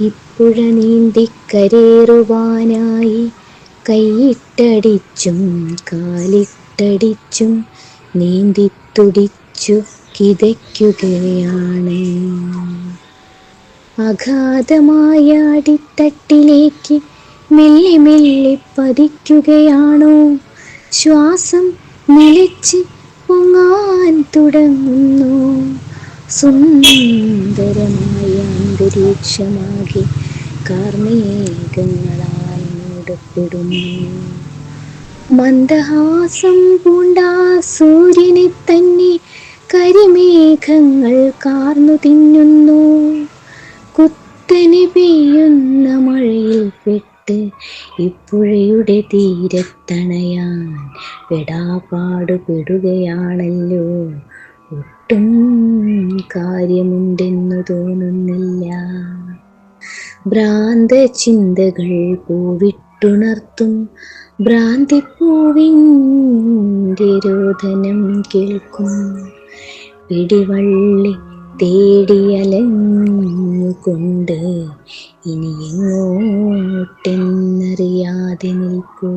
ഇപ്പുഴ നീന്തിക്കരേറുവാനായി കൈയിട്ടടിച്ചും കാലിട്ടടിച്ചും നീന്തിത്തുടിച്ചു കിതയ്ക്കുകയാണ്. അഗാധമായ അടിത്തട്ടിലേക്ക് മെല്ലെ മെല്ലെ പതിക്കുകയാണോ? ശ്വാസം നിലച്ച് പൊങ്ങാൻ തുടങ്ങുന്നു. സുന്ദരമായ അന്തരീക്ഷമാകെ കാർമേഘങ്ങളാൽ മൂടപ്പെടുന്നു മന്ദഹാസം പൂണ്ട സൂര്യനെ തന്നെ കരിമേഘങ്ങൾ കാർന്നു തിന്നുന്നു. കുത്തനെ പെയ്യുന്ന മഴയിൽ പെട്ട് ഇപ്പുഴയുടെ തീരത്തണയാൻ പെടാപാടുപെടുകയാണല്ലോ. ഒട്ടും കാര്യമുണ്ടെന്നു തോന്നുന്നില്ല. ഭ്രാന്ത ചിന്തകൾ പൂവിട്ടുണർത്തും ഭ്രാന്തിപ്പൂവിന്റെ രോധനം കേൾക്കും. പിടിവള്ളി തേടിയലഞ്ഞുകൊണ്ട് ഇനിയെങ്ങോട്ടെന്നറിയാതെ നിൽക്കൂ.